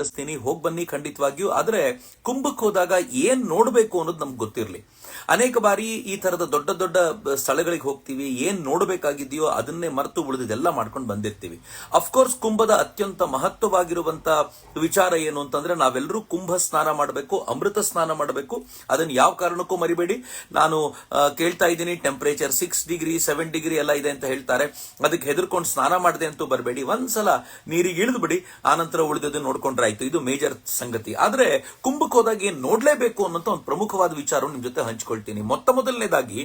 ಸಲ್ಲಿಸ್ತೀನಿ ಹೋಗಿ ಬನ್ನಿ ಖಂಡಿತವಾಗಿಯೂ. ಆದ್ರೆ ಕುಂಭಕ್ಕೆ ಹೋದಾಗ ಏನ್ ನೋಡ್ಬೇಕು ಅನ್ನೋದು ನಮ್ಗೆ ಗೊತ್ತಿರಲಿ. ಅನೇಕ ಬಾರಿ ಈ ತರದ ದೊಡ್ಡ ದೊಡ್ಡ ಸ್ಥಳಗಳಿಗೆ ಹೋಗ್ತೀವಿ, ಏನ್ ನೋಡಬೇಕಾಗಿದೆಯೋ ಅದನ್ನೇ ಮರೆತು ಉಳಿದಿದೆಲ್ಲ ಮಾಡ್ಕೊಂಡು ಬಂದಿರ್ತೀವಿ. ಅಫ್ಕೋರ್ಸ್ ಕುಂಭದ ಅತ್ಯಂತ ಮಹತ್ವವಾಗಿರುವಂತ ವಿಚಾರ ಏನು ಅಂತಂದ್ರೆ ನಾವೆಲ್ಲರೂ ಕುಂಭ ಸ್ನಾನ ಮಾಡಬೇಕು, ಅಮೃತ ಸ್ನಾನ ಮಾಡಬೇಕು. ಅದನ್ನ ಯಾವ ಕಾರಣಕ್ಕೂ ಮರಿಬೇಡಿ. ನಾನು ಕೇಳ್ತಾ ಇದ್ದೀನಿ temperature six degree seven degree ಎಲ್ಲ ಇದೆ ಅಂತ ಹೇಳ್ತಾರೆ. ಅದಕ್ಕೆ ಹೆದರ್ಕೊಂಡು ಸ್ನಾನ ಮಾಡದೆ ಅಂತೂ ಬರಬೇಡಿ. ಒಂದ್ಸಲ ನೀರಿಗೆ ಇಳಿದು ಬಿಡಿ ಆನಂತರ ಉಳಿದದ್ದು ನೋಡ್ಕೊಂಡ್ರೆ ಆಯ್ತು. ಇದು ಮೇಜರ್ ಸಂಗತಿ. ಆದ್ರೆ ಕುಂಭಕ್ಕೆ ಹೋದಾಗ ಏನ್ ನೋಡ್ಲೇಬೇಕು ಅನ್ನೋಂತ ಒಂದು ಪ್ರಮುಖವಾದ ವಿಚಾರ ನಿಮ್ ಜೊತೆ ಹಂಚ್ಕೊಳ್ತೀನಿ. ಮೊತ್ತ ಮೊದಲನೇದಾಗಿ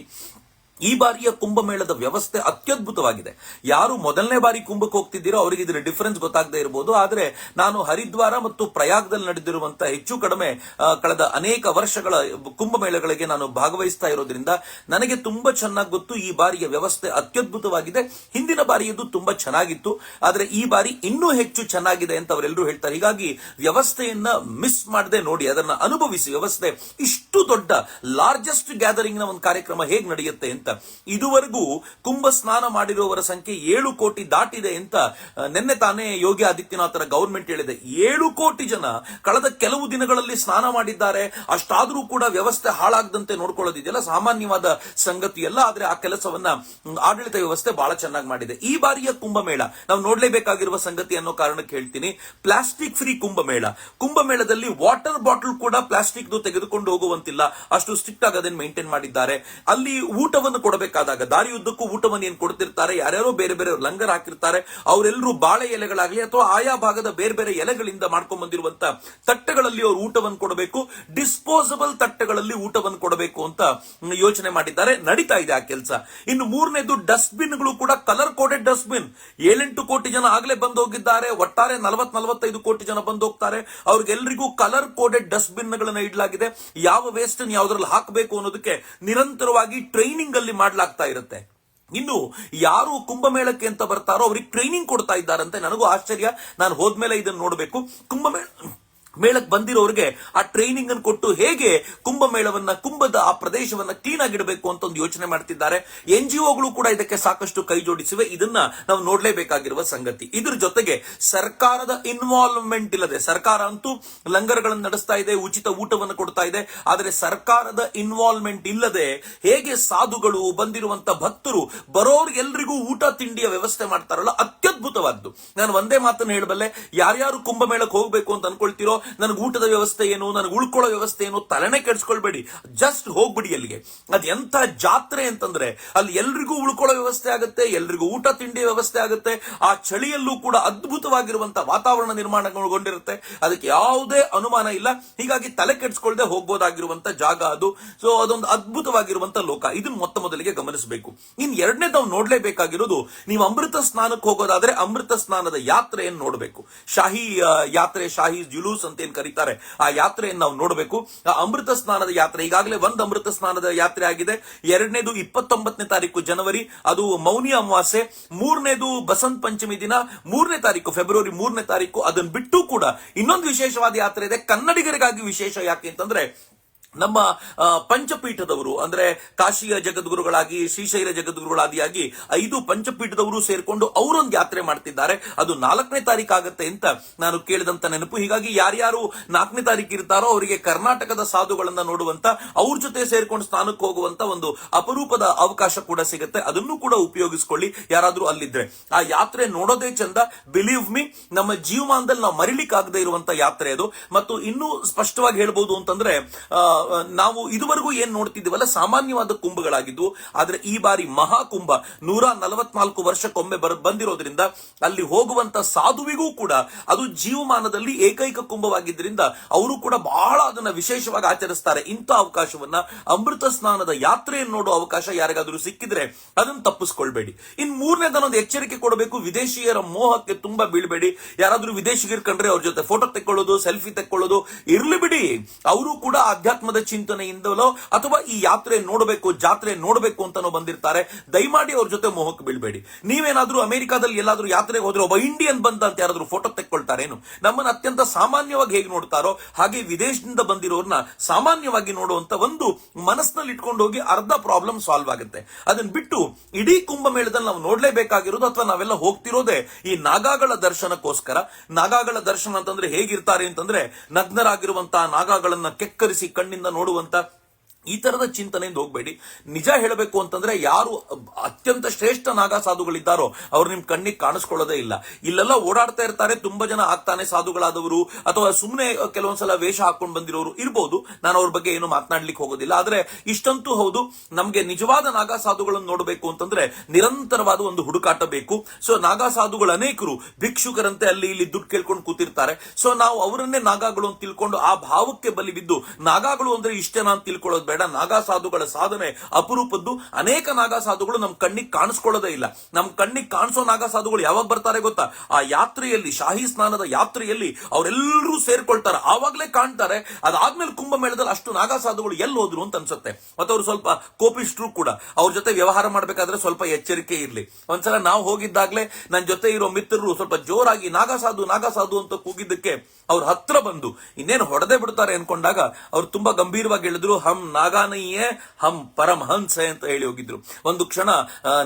ಈ ಬಾರಿಯ ಕುಂಭಮೇಳದ ವ್ಯವಸ್ಥೆ ಅತ್ಯದ್ಭುತವಾಗಿದೆ. ಯಾರು ಮೊದಲನೇ ಬಾರಿ ಕುಂಭಕ್ಕೆ ಹೋಗ್ತಿದ್ದೀರೋ ಅವರಿಗೆ ಇದರ ಡಿಫರೆನ್ಸ್ ಗೊತ್ತಾಗದೇ ಇರಬಹುದು ಆದರೆ ನಾನು ಹರಿದ್ವಾರ ಮತ್ತು ಪ್ರಯಾಗದಲ್ಲಿ ನಡೆದಿರುವಂತಹ ಹೆಚ್ಚು ಕಡಿಮೆ ಕಳೆದ ಅನೇಕ ವರ್ಷಗಳ ಕುಂಭಮೇಳಗಳಿಗೆ ನಾನು ಭಾಗವಹಿಸ್ತಾ ಇರೋದ್ರಿಂದ ನನಗೆ ತುಂಬಾ ಚೆನ್ನಾಗಿ ಗೊತ್ತು ಈ ಬಾರಿಯ ವ್ಯವಸ್ಥೆ ಅತ್ಯದ್ಭುತವಾಗಿದೆ. ಹಿಂದಿನ ಬಾರಿಯದು ತುಂಬಾ ಚೆನ್ನಾಗಿತ್ತು. ಆದರೆ ಈ ಬಾರಿ ಇನ್ನೂ ಹೆಚ್ಚು ಚೆನ್ನಾಗಿದೆ ಅಂತ ಅವರೆಲ್ಲರೂ ಹೇಳ್ತಾರೆ. ಹೀಗಾಗಿ ವ್ಯವಸ್ಥೆಯನ್ನ ಮಿಸ್ ಮಾಡದೆ ನೋಡಿ, ಅದನ್ನ ಅನುಭವಿಸಿ. ವ್ಯವಸ್ಥೆ ಇಷ್ಟು ದೊಡ್ಡ ಲಾರ್ಜೆಸ್ಟ್ ಗ್ಯಾದರಿಂಗ್ನ ಒಂದು ಕಾರ್ಯಕ್ರಮ ಹೇಗೆ ನಡೆಯುತ್ತೆ ಅಂತ ಇದುವರೆಗೂ ಕುಂಭ ಸ್ನಾನ ಮಾಡಿರುವವರ ಸಂಖ್ಯೆ ಏಳು ಕೋಟಿ ದಾಟಿದೆ ಅಂತ ನಿನ್ನೆ ತಾನೇ ಯೋಗಿ ಆದಿತ್ಯನಾಥರ ಗವರ್ಮೆಂಟ್ ಹೇಳಿದೆ. ಏಳು ಕೋಟಿ ಜನ ಕಳೆದ ಕೆಲವು ದಿನಗಳಲ್ಲಿ ಸ್ನಾನ ಮಾಡಿದ್ದಾರೆ. ಅಷ್ಟಾದರೂ ಕೂಡ ವ್ಯವಸ್ಥೆ ಹಾಳಾಗದಂತೆ ನೋಡ್ಕೊಳ್ಳೋದಿದೆಯಲ್ಲ? ಸಾಮಾನ್ಯವಾದ ಸಂಗತಿ ಎಲ್ಲ, ಆದ್ರೆ ಆ ಕೆಲಸವನ್ನ ಆಡಳಿತ ವ್ಯವಸ್ಥೆ ಬಹಳ ಚೆನ್ನಾಗಿ ಮಾಡಿದೆ. ಈ ಬಾರಿಯ ಕುಂಭಮೇಳ, ನಾವು ನೋಡ್ಲೇಬೇಕಾಗಿರುವ ಸಂಗತಿ ಅನ್ನೋ ಕಾರಣಕ್ಕೆ ಹೇಳ್ತೀನಿ. Plastic free Kumbh Mela. ಕುಂಭಮೇಳದಲ್ಲಿ ವಾಟರ್ ಬಾಟಲ್ ಕೂಡ ಪ್ಲಾಸ್ಟಿಕ್ ತೆಗೆದುಕೊಂಡು ಹೋಗುವಂತಿಲ್ಲ. ಅಷ್ಟು ಸ್ಟ್ರಿಕ್ಟ್ ಆಗಿ ಅದನ್ನು ಮೇಂಟೈನ್ ಮಾಡಿದ್ದಾರೆ. ಅಲ್ಲಿ ಊಟವನ್ನು ಕೊಡಬೇಕಾದಾಗ, ದಾರಿಯುದ್ದಕ್ಕೂ ಊಟವನ್ನು ಏನು ಕೊಡ್ತಿರ್ತಾರೆ, ಯಾರ್ಯಾರೋ ಬೇರೆ ಬೇರೆ ಲಂಗರ್ ಹಾಕಿರ್ತಾರೆ ಅವರೆಲ್ಲರೂ ಬಾಳೆ ಎಲೆಗಳಾಗ್ಲಿ ಅಥವಾ ಆಯಾ ಭಾಗದ ಬೇರೆ ಬೇರೆ ಎಲೆಗಳಿಂದ ಮಾಡ್ಕೊಂಡ್ ಬಂದಿರುವಂತ ತಟ್ಟೆಗಳಲ್ಲಿ ಅವರು ಊಟವನ್ನು ಕೊಡಬೇಕು ಡಿಸ್ಪೋಸಬಲ್ ತಟ್ಟೆಗಳಲ್ಲಿ ಊಟವನ್ನು ಕೊಡಬೇಕು ಅಂತ ಯೋಚನೆ ಮಾಡಿದ್ದಾರೆ, ನಡೀತಾ ಇದೆ ಆ ಕೆಲಸ. ಇನ್ನು ಮೂರನೇದು ಡಸ್ಟ್ಬಿನ್ಗಳು ಕೂಡ ಕಲರ್ ಕೋಡೆಡ್ ಡಸ್ಟ್ಬಿನ್. ಏಳೆಂಟು ಕೋಟಿ ಜನ ಆಗಲೇ ಬಂದು ಹೋಗಿದ್ದಾರೆ, ಒಟ್ಟಾರೆ ನಲವತ್ ನಲವತ್ತೈದು ಕೋಟಿ ಜನ ಬಂದು ಹೋಗ್ತಾರೆ. ಅವ್ರಿಗೆಲ್ಲರಿಗೂ ಕಲರ್ ಕೋಡೆಡ್ ಡಸ್ಟ್ಬಿನ್ ಗಳನ್ನ ಇಡಲಾಗಿದೆ. ಯಾವ ವೇಸ್ಟ್ ಯಾವ್ದ್ರಲ್ಲಿ ಹಾಕಬೇಕು ಅನ್ನೋದಕ್ಕೆ ನಿರಂತರವಾಗಿ ಟ್ರೈನಿಂಗ್ ಮಾಡ್ಲಾಗ್ತಾ ಇರುತ್ತೆ. ಇನ್ನು ಯಾರು ಕುಂಭಮೇಳಕ್ಕೆ ಅಂತ ಬರ್ತಾರೋ ಅವ್ರಿಗೆ ಟ್ರೈನಿಂಗ್ ಕೊಡ್ತಾ ಇದ್ದಾರಂತೆ. ನನಗೂ ಆಶ್ಚರ್ಯ. ನಾನು ಹೋದ್ಮೇಲೆ ಇದನ್ನ ನೋಡಬೇಕು. ಕುಂಭಮೇಳ ಮೇಳಕ್ಕೆ ಬಂದಿರೋರಿಗೆ ಆ ಟ್ರೈನಿಂಗ್ ಅನ್ನು ಕೊಟ್ಟು ಹೇಗೆ ಕುಂಭಮೇಳವನ್ನ, ಕುಂಭದ ಆ ಪ್ರದೇಶವನ್ನ ಕ್ಲೀನ್ ಆಗಿಡಬೇಕು ಅಂತ ಒಂದು ಯೋಚನೆ ಮಾಡ್ತಿದ್ದಾರೆ. ಎನ್ ಜಿ ಒಗಳು ಕೂಡ ಇದಕ್ಕೆ ಸಾಕಷ್ಟು ಕೈ ಜೋಡಿಸಿವೆ. ಇದನ್ನ ನಾವು ನೋಡಲೇಬೇಕಾಗಿರುವ ಸಂಗತಿ. ಇದ್ರ ಜೊತೆಗೆ ಸರ್ಕಾರದ ಇನ್ವಾಲ್ವ್ಮೆಂಟ್ ಇಲ್ಲದೆ, ಸರ್ಕಾರ ಅಂತೂ ಲಂಗರ್ಗಳನ್ನು ನಡೆಸ್ತಾ ಇದೆ, ಉಚಿತ ಊಟವನ್ನು ಕೊಡ್ತಾ ಇದೆ. ಆದರೆ ಸರ್ಕಾರದ ಇನ್ವಾಲ್ವ್ಮೆಂಟ್ ಇಲ್ಲದೆ ಹೇಗೆ ಸಾಧುಗಳು ಬಂದಿರುವಂತ ಭಕ್ತರು ಬರೋರ್ಗೆಲ್ರಿಗೂ ಊಟ, ತಿಂಡಿಯ ವ್ಯವಸ್ಥೆ ಮಾಡ್ತಾರಲ್ಲ, ಅತ್ಯದ್ಭುತವಾದ್ದು. ನಾನು ಒಂದೇ ಮಾತನ್ನು ಹೇಳಬಲ್ಲೆ, ಯಾರ್ಯಾರು ಕುಂಭಮೇಳಕ್ಕೆ ಹೋಗ್ಬೇಕು ಅಂತ ಅನ್ಕೊಳ್ತಿರೋ ನನಗೆ ಊಟದ ವ್ಯವಸ್ಥೆ ಏನು, ನನಗೆ ಉಳ್ಕೊಳ್ಳೋ ವ್ಯವಸ್ಥೆ ಏನು ತಲೆನೇ ಕೆಡಿಸ್ಕೊಳ್ಬೇಡಿ. ಜಸ್ಟ್ ಹೋಗ್ಬಿಡಿ ಅಲ್ಲಿಗೆ. ಅದು ಎಂತ ಜಾತ್ರೆ ಅಂತಂದ್ರೆ ಅಲ್ಲಿ ಎಲ್ರಿಗೂ ಉಳ್ಕೊಳ್ಳೋ ವ್ಯವಸ್ಥೆ ಆಗುತ್ತೆ, ಎಲ್ರಿಗೂ ಊಟ ತಿಂಡಿ ವ್ಯವಸ್ಥೆ ಆಗುತ್ತೆ. ಆ ಚಳಿಯಲ್ಲೂ ಕೂಡ ಅದ್ಭುತವಾಗಿರುವಂತಹ ವಾತಾವರಣ ನಿರ್ಮಾಣಗೊಂಡಿರುತ್ತೆ ಅದಕ್ಕೆ ಯಾವುದೇ ಅನುಮಾನ ಇಲ್ಲ. ಹೀಗಾಗಿ ತಲೆ ಕೆಡಿಸ್ಕೊಳ್ಳದೆ ಹೋಗ್ಬೋದಾಗಿರುವಂತಹ ಜಾಗ ಅದು. ಸೊ ಅದೊಂದು ಅದ್ಭುತವಾಗಿರುವಂತ ಲೋಕ. ಇದನ್ನ ಮೊತ್ತ ಮೊದಲಿಗೆ ಗಮನಿಸಬೇಕು. ಇನ್ ಎರಡನೇ ನಾವು ನೋಡ್ಲೇಬೇಕಾಗಿರೋದು, ನೀವು ಅಮೃತ ಸ್ನಾನಕ್ಕೆ ಹೋಗೋದಾದ್ರೆ ಅಮೃತ ಸ್ನಾನದ ಯಾತ್ರೆಯನ್ನು ನೋಡಬೇಕು. ಶಾಹಿ ಯಾತ್ರೆ, ಶಾಹಿ ಜುಲೂಸ್ ಅಂತ ಏನ್ ಕರೀತಾರೆ? ಆ ಯಾತ್ರೆಯನ್ನು ನಾವು ನೋಡಬೇಕು. ಆ ಅಮೃತ ಸ್ನಾನದ ಯಾತ್ರೆ, ಈಗಾಗಲೇ ಒಂದು ಅಮೃತ ಸ್ನಾನದ ಯಾತ್ರೆ ಆಗಿದೆ. ಎರಡನೇದು ಇಪ್ಪತ್ತೊಂಬತ್ತನೇ ತಾರೀಕು ಜನವರಿ, ಅದು ಮೌನಿ ಅಮಾವಾಸ್ಯೆ. ಮೂರನೇದು ಬಸಂತ ಪಂಚಮಿ ದಿನ. ಮೂರನೇ ತಾರೀಕು ಫೆಬ್ರವರಿ, ಮೂರನೇ ತಾರೀಕು ಅದನ್ನು ಬಿಟ್ಟು ಕೂಡ ಇನ್ನೊಂದು ವಿಶೇಷವಾದ ಯಾತ್ರೆ ಇದೆ. ಕನ್ನಡಿಗರಿಗಾಗಿ ವಿಶೇಷ ಯಾಕೆ ಅಂತಂದ್ರೆ ನಮ್ಮ ಪಂಚಪೀಠದವರು, ಅಂದ್ರೆ ಕಾಶಿಯ ಜಗದ್ಗುರುಗಳಾಗಿ, ಶ್ರೀಶೈಲ ಜಗದ್ಗುರುಗಳಾದಿಯಾಗಿ ಐದು ಪಂಚಪೀಠದವರು ಸೇರ್ಕೊಂಡು ಅವರೊಂದು ಯಾತ್ರೆ ಮಾಡ್ತಿದ್ದಾರೆ. ಅದು ನಾಲ್ಕನೇ ತಾರೀಕು ಆಗುತ್ತೆ ಅಂತ ನಾನು ಕೇಳಿದಂತ ನೆನಪು. ಹೀಗಾಗಿ ಯಾರ್ಯಾರು ನಾಲ್ಕನೇ ತಾರೀಕು ಇರ್ತಾರೋ ಅವರಿಗೆ ಕರ್ನಾಟಕದ ಸಾಧುಗಳನ್ನ ನೋಡುವಂತ, ಅವ್ರ ಜೊತೆ ಸೇರ್ಕೊಂಡು ಸ್ನಾನಕ್ಕೆ ಹೋಗುವಂತ ಒಂದು ಅಪರೂಪದ ಅವಕಾಶ ಕೂಡ ಸಿಗುತ್ತೆ. ಅದನ್ನು ಕೂಡ ಉಪಯೋಗಿಸ್ಕೊಳ್ಳಿ. ಯಾರಾದ್ರೂ ಅಲ್ಲಿದ್ರೆ ಆ ಯಾತ್ರೆ ನೋಡೋದೇ ಚಂದ. ಬಿಲೀವ್ ಮಿ ನಮ್ಮ ಜೀವಮಾನದಲ್ಲಿ ನಾವು ಮರಿಲಿಕ್ಕಾಗದೇ ಇರುವಂತ ಯಾತ್ರೆ ಅದು. ಮತ್ತು ಇನ್ನೂ ಸ್ಪಷ್ಟವಾಗಿ ಹೇಳ್ಬೋದು ಅಂತಂದ್ರೆ ನಾವು ಇದುವರೆಗೂ ಏನ್ ನೋಡ್ತಿದ್ದೀವಲ್ಲ, ಸಾಮಾನ್ಯವಾದ ಕುಂಭಗಳಾಗಿದ್ವು ಆದ್ರೆ ಈ ಬಾರಿ ಮಹಾಕುಂಭ ನೂರ ನಲವತ್ನಾಲ್ಕು ವರ್ಷಕ್ಕೊಮ್ಮೆ ಬರ, ಬಂದಿರೋದ್ರಿಂದ ಅಲ್ಲಿ ಹೋಗುವಂತ ಸಾಧುವಿಗೂ ಕೂಡ ಅದು ಜೀವಮಾನದಲ್ಲಿ ಏಕೈಕ ಕುಂಭವಾಗಿದ್ದರಿಂದ ಅವರು ಕೂಡ ಬಹಳ ಅದನ್ನ ವಿಶೇಷವಾಗಿ ಆಚರಿಸ್ತಾರೆ. ಇಂಥ ಅವಕಾಶವನ್ನ ಅಮೃತ ಸ್ನಾನದ ಯಾತ್ರೆಯನ್ನು ನೋಡೋ ಅವಕಾಶ ಯಾರಿಗಾದ್ರೂ ಸಿಕ್ಕಿದ್ರೆ ಅದನ್ನು ತಪ್ಪಿಸ್ಕೊಳ್ಬೇಡಿ. ಇನ್ ಮೂರನೇದನ್ನೊಂದು ಎಚ್ಚರಿಕೆ ಕೊಡಬೇಕು, ವಿದೇಶಿಯರ ಮೋಹಕ್ಕೆ ತುಂಬಾ ಬೀಳ್ಬೇಡಿ. ಯಾರಾದ್ರೂ ವಿದೇಶಿಗರು ಕಂಡ್ರೆ ಅವ್ರ ಜೊತೆ ಫೋಟೋ ತೆಕ್ಕೊಳ್ಳೋದು ಸೆಲ್ಫಿ ತೆಕ್ಕೊಳ್ಳೋದು, ಇರ್ಲಿ ಬಿಡಿ. ಅವರು ಕೂಡ ಆಧ್ಯಾತ್ಮದ ಅಧ್ಯಾತ್ಮದ ಚಿಂತನೆಯಿಂದಲೋ ಅಥವಾ ಈ ಯಾತ್ರೆ ನೋಡಬೇಕು, ಜಾತ್ರೆ ನೋಡಬೇಕು ಅಂತಾನೋ ಬಂದಿರ್ತಾರೆ. ದಯಮಾಡಿ ಅವ್ರ ಜೊತೆ ಮೋಹಕ್ಕೆ ಬೀಳ್ಬೇಡಿ. ನೀವೇನಾದ್ರೂ ಅಮೆರಿಕಾದಲ್ಲಿ ಎಲ್ಲಾದ್ರೂ ಯಾತ್ರೆಗೆ ಹೋದ್ರೆ ಒಬ್ಬ ಇಂಡಿಯನ್ ಬಂದ ಅಂತ ಯಾರಾದ್ರೂ ಫೋಟೋ ತೆಕ್ಕೊಳ್ತಾರೇನು? ನಮ್ಮನ್ನ ಅತ್ಯಂತ ಸಾಮಾನ್ಯವಾಗಿ ಹೇಗೆ ನೋಡ್ತಾರೋ, ಹಾಗೆ ವಿದೇಶದಿಂದ ಬಂದಿರೋರ್ನ ಸಾಮಾನ್ಯವಾಗಿ ನೋಡುವಂತ ಒಂದು ಮನಸ್ಸಿನಲ್ಲಿ ಇಟ್ಕೊಂಡು ಹೋಗಿ ಅರ್ಧ ಪ್ರಾಬ್ಲಮ್ ಸಾಲ್ವ್ ಆಗುತ್ತೆ. ಅದನ್ನ ಬಿಟ್ಟು ಇಡೀ ಕುಂಭಮೇಳದಲ್ಲಿ ನಾವು ನೋಡ್ಲೇಬೇಕಾಗಿರೋದು ಅಥವಾ ನಾವೆಲ್ಲ ಹೋಗ್ತಿರೋದೇ ಈ ನಾಗಾಗಳ ದರ್ಶನಕ್ಕೋಸ್ಕರ. ನಾಗಾಗಳ ದರ್ಶನ ಅಂತಂದ್ರೆ ಹೇಗಿರ್ತಾರೆ ಅಂತಂದ್ರೆ ನಗ್ನರಾಗಿರುವಂತಹ ನಾಗಾಗಳನ್ನ ಕೆಕ್ಕರಿಸಿ ಕಣ್ಣಿಂದ ನೋಡುವಂತ ಈ ತರದ ಚಿಂತನೆಯಿಂದ ಹೋಗ್ಬೇಡಿ. ನಿಜ ಹೇಳಬೇಕು ಅಂತಂದ್ರೆ ಯಾರು ಅತ್ಯಂತ ಶ್ರೇಷ್ಠ ನಾಗಾ ಸಾಧುಗಳಿದ್ದಾರೋ ಅವ್ರು ನಿಮ್ ಕಣ್ಣಿಗೆ ಕಾಣಿಸ್ಕೊಳ್ಳೋದೇ ಇಲ್ಲ. ಇಲ್ಲೆಲ್ಲ ಓಡಾಡ್ತಾ ಇರ್ತಾರೆ, ತುಂಬಾ ಜನ ಆಗ್ತಾನೆ ಸಾಧುಗಳಾದವರು ಅಥವಾ ಸುಮ್ಮನೆ ಕೆಲವೊಂದ್ಸಲ ವೇಷ ಹಾಕೊಂಡು ಬಂದಿರೋರು ಇರ್ಬೋದು. ನಾನು ಅವ್ರ ಬಗ್ಗೆ ಏನು ಮಾತನಾಡ್ಲಿಕ್ಕೆ ಹೋಗೋದಿಲ್ಲ. ಆದ್ರೆ ಇಷ್ಟಂತೂ ಹೌದು, ನಮ್ಗೆ ನಿಜವಾದ ನಾಗಾ ಸಾಧುಗಳನ್ನು ನೋಡಬೇಕು ಅಂತಂದ್ರೆ ನಿರಂತರವಾದ ಒಂದು ಹುಡುಕಾಟ ಬೇಕು. ಸೊ ನಾಗಾ ಸಾಧುಗಳು ಅನೇಕರು ಭಿಕ್ಷುಕರಂತೆ ಅಲ್ಲಿ ಇಲ್ಲಿ ದುಡ್ಡು ಕೇಳ್ಕೊಂಡು ಕೂತಿರ್ತಾರೆ. ಸೊ ನಾವು ಅವರನ್ನೇ ನಾಗಾಗಳು ಅಂತ ತಿಳ್ಕೊಂಡು ಆ ಭಾವಕ್ಕೆ ಬಲಿ ಬಿದ್ದು, ನಾಗಾಗಳು ಅಂದ್ರೆ ಇಷ್ಟೇನಾ ಅಂತ ತಿಳ್ಕೊಳ್ಳೋದು ಬೇಡ ನಾಗಾ ಸಾಧುಗಳ ಸಾಧನೆ ಅಪರೂಪದ್ದು. ಅನೇಕ ನಾಗಾ ಸಾಧುಗಳು ನಮ್ ಕಣ್ಣಿಗೆ ಕಾಣಿಸ್ಕೊಳ್ಳೋದೇ ಇಲ್ಲ. ನಮ್ ಕಣ್ಣಿಗೆ ಕಾಣಿಸೋ ನಾಗಾ ಸಾಧುಗಳು ಯಾವಾಗ ಬರ್ತಾರೆ ಗೊತ್ತಾ? ಆ ಯಾತ್ರೆಯಲ್ಲಿ, ಶಾಹಿ ಸ್ನಾನದ ಯಾತ್ರೆಯಲ್ಲಿ ಅವರೆಲ್ಲರೂ ಸೇರ್ಕೊಳ್ತಾರೆ. ಆವಾಗಲೇ ಕಾಣ್ತಾರೆ. ಅದಾದ್ಮೇಲೆ ಕುಂಭಮೇಳದಲ್ಲಿ ಅಷ್ಟು ನಾಗಾ ಸಾಧುಗಳು ಎಲ್ಲಿ ಹೋದ್ರು ಅಂತ ಅನ್ಸುತ್ತೆ. ಮತ್ತೆ ಅವ್ರು ಸ್ವಲ್ಪ ಕೋಪಿಷ್ಟ್ರು ಕೂಡ. ಅವ್ರ ಜೊತೆ ವ್ಯವಹಾರ ಮಾಡ್ಬೇಕಾದ್ರೆ ಸ್ವಲ್ಪ ಎಚ್ಚರಿಕೆ ಇರ್ಲಿ. ಒಂದ್ಸಲ ನಾವು ಹೋಗಿದ್ದಾಗ್ಲೇ ನನ್ನ ಜೊತೆ ಇರೋ ಮಿತ್ರರು ಸ್ವಲ್ಪ ಜೋರಾಗಿ ನಾಗಾಸಾಧು ನಾಗಾಸಾಧು ನಾಗಾ ಸಾಧು ಅಂತ ಕೂಗಿದ್ದಕ್ಕೆ ಅವ್ರ ಹತ್ರ ಬಂದು ಇನ್ನೇನು ಹೊಡೆದೇ ಬಿಡ್ತಾರೆ ಅನ್ಕೊಂಡಾಗ ಅವ್ರು ತುಂಬಾ ಗಂಭೀರವಾಗಿ ಹೇಳಿದ್ರು, ಹಮ್ ನಾಗಾನಯ್ಯೇ ಹಂ ಪರಮಹಂಸೆ ಅಂತ ಹೇಳಿ ಹೋಗಿದ್ರು. ಒಂದು ಕ್ಷಣ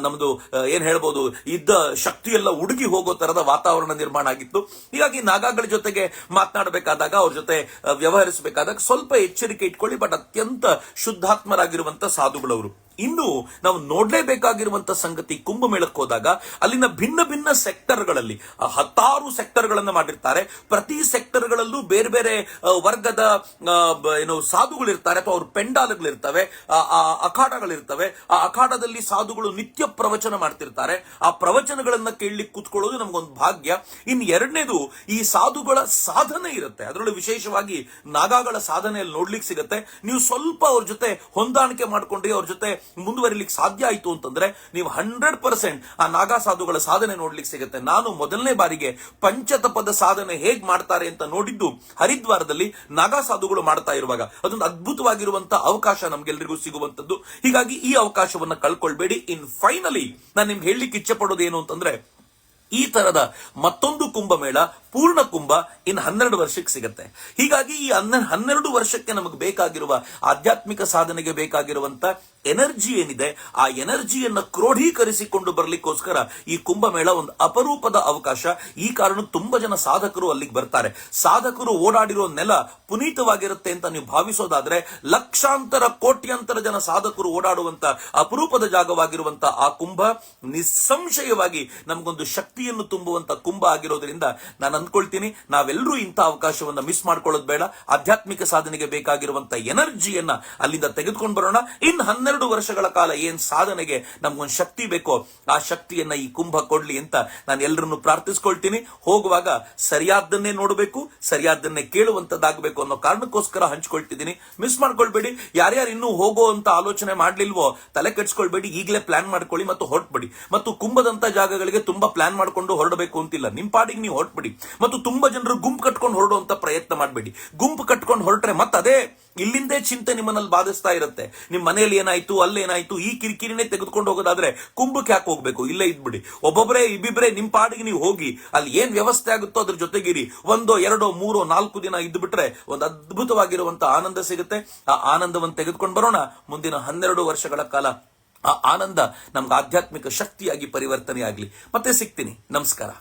ನಮ್ದು ಏನ್ ಹೇಳ್ಬೋದು ಇದ್ದ ಶಕ್ತಿ ಎಲ್ಲ ಉಡುಗಿ ಹೋಗೋ ತರದ ವಾತಾವರಣ ನಿರ್ಮಾಣ ಆಗಿತ್ತು. ಹೀಗಾಗಿ ನಾಗಾಗಳ ಜೊತೆಗೆ ಮಾತನಾಡಬೇಕಾದಾಗ, ಅವ್ರ ಜೊತೆ ವ್ಯವಹರಿಸಬೇಕಾದಾಗ ಸ್ವಲ್ಪ ಎಚ್ಚರಿಕೆ ಇಟ್ಕೊಳ್ಳಿ, ಬಟ್ ಅತ್ಯಂತ ಶುದ್ಧಾತ್ಮರಾಗಿರುವಂತ ಸಾಧುಗಳವರು. ಇನ್ನು ನಾವು ನೋಡಲೇಬೇಕಾಗಿರುವಂತಹ ಸಂಗತಿ ಕುಂಭಮೇಳಕ್ಕೆ ಹೋದಾಗ ಅಲ್ಲಿನ ಭಿನ್ನ ಭಿನ್ನ ಸೆಕ್ಟರ್ಗಳಲ್ಲಿ ಹತ್ತಾರು ಸೆಕ್ಟರ್ಗಳನ್ನ ಮಾಡಿರ್ತಾರೆ. ಪ್ರತಿ ಸೆಕ್ಟರ್ಗಳಲ್ಲೂ ಬೇರೆ ಬೇರೆ ವರ್ಗದ ಏನು ಸಾಧುಗಳಿರ್ತಾರೆ. ಅಥವಾ ಅವ್ರ ಪೆಂಡಾಲ್ಗಳಿರ್ತವೆ ಅಖಾಡಗಳಿರ್ತವೆ. ಆ ಅಖಾಡದಲ್ಲಿ ಸಾಧುಗಳು ನಿತ್ಯ ಪ್ರವಚನ ಮಾಡ್ತಿರ್ತಾರೆ. ಆ ಪ್ರವಚನಗಳನ್ನ ಕೇಳಲಿಕ್ಕೆ ಕೂತ್ಕೊಳ್ಳೋದು ನಮ್ಗೊಂದು ಭಾಗ್ಯ. ಇನ್ನು ಎರಡನೇದು, ಈ ಸಾಧುಗಳ ಸಾಧನೆ ಇರುತ್ತೆ. ಅದರಲ್ಲೂ ವಿಶೇಷವಾಗಿ ನಾಗಾಗಳ ಸಾಧನೆಯಲ್ಲಿ ನೋಡ್ಲಿಕ್ಕೆ ಸಿಗುತ್ತೆ. ನೀವು ಸ್ವಲ್ಪ ಅವ್ರ ಜೊತೆ ಹೊಂದಾಣಿಕೆ ಮಾಡ್ಕೊಂಡ್ರೆ, ಅವ್ರ ಜೊತೆ ಮುಂದುವರಿಲಿಕ್ಕೆ ಸಾಧ್ಯ ಆಯ್ತು ಅಂತಂದ್ರೆ ನೀವು ಹಂಡ್ರೆಡ್ ಪರ್ಸೆಂಟ್ ಆ ನಾಗಾ ಸಾಧುಗಳ ಸಾಧನೆ ನೋಡ್ಲಿಕ್ಕೆ ಸಿಗುತ್ತೆ. ನಾನು ಮೊದಲನೇ ಬಾರಿಗೆ ಪಂಚತಪದ ಸಾಧನೆ ಹೇಗ್ ಮಾಡ್ತಾರೆ ಅಂತ ನೋಡಿದ್ದು ಹರಿದ್ವಾರದಲ್ಲಿ ನಾಗಾ ಸಾಧುಗಳು ಮಾಡ್ತಾ ಇರುವಾಗ. ಅದೊಂದು ಅದ್ಭುತವಾಗಿರುವಂತಹ ಅವಕಾಶ ನಮ್ಗೆಲ್ರಿಗೂ ಸಿಗುವಂತದ್ದು ಹೀಗಾಗಿ ಈ ಅವಕಾಶವನ್ನ ಕಳ್ಕೊಳ್ಬೇಡಿ. ಇನ್ ಫೈನಲಿ ನಾನು ನಿಮ್ಗೆ ಹೇಳಲಿಕ್ಕೆ ಇಚ್ಛೆ ಏನು ಅಂತಂದ್ರೆ ಈ ತರದ ಮತ್ತೊಂದು ಕುಂಭಮೇಳ ಪೂರ್ಣ ಕುಂಭ, ಇನ್ನು ಹನ್ನೆರಡು ವರ್ಷಕ್ಕೆ ಸಿಗುತ್ತೆ. ಹೀಗಾಗಿ ಈ ಹನ್ನೆ ಹನ್ನೆರಡು ವರ್ಷಕ್ಕೆ ನಮಗೆ ಬೇಕಾಗಿರುವ ಆಧ್ಯಾತ್ಮಿಕ ಸಾಧನೆಗೆ ಬೇಕಾಗಿರುವಂತ ಎನರ್ಜಿ ಏನಿದೆ, ಆ ಎನರ್ಜಿಯನ್ನು ಕ್ರೋಢೀಕರಿಸಿಕೊಂಡು ಬರಲಿಕ್ಕೋಸ್ಕರ ಈ ಕುಂಭಮೇಳ ಒಂದು ಅಪರೂಪದ ಅವಕಾಶ. ಈ ಕಾರಣ ತುಂಬಾ ಜನ ಸಾಧಕರು ಅಲ್ಲಿಗೆ ಬರ್ತಾರೆ. ಸಾಧಕರು ಓಡಾಡಿರೋ ನೆಲ ಪುನೀತವಾಗಿರುತ್ತೆ ಅಂತ ನೀವು ಭಾವಿಸೋದಾದ್ರೆ, ಲಕ್ಷಾಂತರ, ಕೋಟ್ಯಾಂತರ ಜನ ಸಾಧಕರು ಓಡಾಡುವಂತ ಅಪರೂಪದ ಜಾಗವಾಗಿರುವಂತ ಆ ಕುಂಭ ನಿಸ್ಸಂಶಯವಾಗಿ ನಮಗೊಂದು ಶಕ್ತಿಯನ್ನು ತುಂಬುವಂತ ಕುಂಭ ಆಗಿರೋದ್ರಿಂದ ನಾನು ಅಂದ್ಕೊಳ್ತೀನಿ ನಾವೆಲ್ಲರೂ ಇಂಥ ಅವಕಾಶವನ್ನ ಮಿಸ್ ಮಾಡ್ಕೊಳ್ಳೋದು ಬೇಡ. ಆಧ್ಯಾತ್ಮಿಕ ಸಾಧನೆಗೆ ಬೇಕಾಗಿರುವಂತ ಎನರ್ಜಿಯನ್ನ ಅಲ್ಲಿಂದ ತೆಗೆದುಕೊಂಡು ಬರೋಣ. ಇನ್ ಹನ್ನೆರಡು ವರ್ಷಗಳ ಕಾಲ ಏನ್ ಸಾಧನೆಗೆ ನಮ್ಗೊಂದು ಶಕ್ತಿ ಬೇಕೋ, ಆ ಶಕ್ತಿಯನ್ನ ಈ ಕುಂಭ ಕೊಡ್ಲಿ ಅಂತ ನಾನು ಎಲ್ಲರನ್ನು ಪ್ರಾರ್ಥಿಸ್ಕೊಳ್ತೀನಿ. ಹೋಗುವಾಗ ಸರಿಯಾದ್ದನ್ನೇ ನೋಡಬೇಕು, ಸರಿಯಾದ್ದನ್ನೇ ಕೇಳುವಂತದ್ದಾಗಬೇಕು ಅನ್ನೋ ಕಾರಣಕ್ಕೋಸ್ಕರ ಹಂಚ್ಕೊಳ್ತಿದ್ದೀನಿ. ಮಿಸ್ ಮಾಡ್ಕೊಳ್ಬೇಡಿ. ಯಾರ್ಯಾರು ಇನ್ನೂ ಹೋಗೋ ಅಂತ ಆಲೋಚನೆ ಮಾಡ್ಲಿಲ್ವೋ, ತಲೆ ಕೆಡ್ಸ್ಕೊಳ್ಬೇಡಿ. ಈಗಲೇ ಪ್ಲಾನ್ ಮಾಡ್ಕೊಳ್ಳಿ ಮತ್ತು ಹೊರಟ್ಬಿಡಿ. ಮತ್ತು ಕುಂಭದಂತ ಜಾಗಗಳಿಗೆ ತುಂಬಾ ಪ್ಲಾನ್ ಮಾಡ್ಕೊಂಡು ಹೊರಡಬೇಕು ಅಂತಿಲ್ಲ. ನಿಮ್ಮ ಪಾಡಿಗೆ ನೀವು ಹೊರಟ್ಬಿಡಿ. ಮತ್ತು ತುಂಬಾ ಜನರು ಗುಂಪು ಕಟ್ಕೊಂಡು ಹೊರಡುವಂತ ಪ್ರಯತ್ನ ಮಾಡಬೇಡಿ. ಗುಂಪು ಕಟ್ಕೊಂಡು ಹೊರಟ್ರೆ ಮತ್ತೆ ಅದೇ ಇಲ್ಲಿಂದೇ ಚಿಂತೆ ನಿಮ್ಮನ್ನಲ್ಲಿ ಬಾಧಿಸ್ತಾ ಇರುತ್ತೆ. ನಿಮ್ ಮನೆಯಲ್ಲಿ ಏನಾಯ್ತು ಅಲ್ಲೇನಾಯ್ತು ಈ ಕಿರಿಕಿರಿನೇ ತೆಗೆದುಕೊಂಡು ಹೋಗೋದಾದ್ರೆ ಕುಂಭಕ್ಕೆ ಯಾಕೆ ಹೋಗ್ಬೇಕು? ಇಲ್ಲೇ ಇದ್ಬಿಡಿ. ಒಬ್ಬೊಬ್ಬರೇ ಇಬ್ಬಿಬ್ರೆ ನಿಮ್ಮ ಪಾಡಿಗೆ ನೀವು ಹೋಗಿ, ಅಲ್ಲಿ ಏನ್ ವ್ಯವಸ್ಥೆ ಆಗುತ್ತೋ ಅದ್ರ ಜೊತೆಗಿರಿ. ಒಂದೋ, ಎರಡೋ, ಮೂರೋ, ನಾಲ್ಕು ದಿನ ಇದ್ಬಿಟ್ರೆ ಒಂದು ಅದ್ಭುತವಾಗಿರುವಂತ ಆನಂದ ಸಿಗುತ್ತೆ. ಆ ಆನಂದವನ್ನು ತೆಗೆದುಕೊಂಡು ಬರೋಣ. ಮುಂದಿನ ಹನ್ನೆರಡು ವರ್ಷಗಳ ಕಾಲ ಆ ಆನಂದ ನಮ್ಗೆ ಆಧ್ಯಾತ್ಮಿಕ ಶಕ್ತಿಯಾಗಿ ಪರಿವರ್ತನೆ ಆಗ್ಲಿ ಮತ್ತೆ ಸಿಗ್ತೀನಿ. ನಮಸ್ಕಾರ.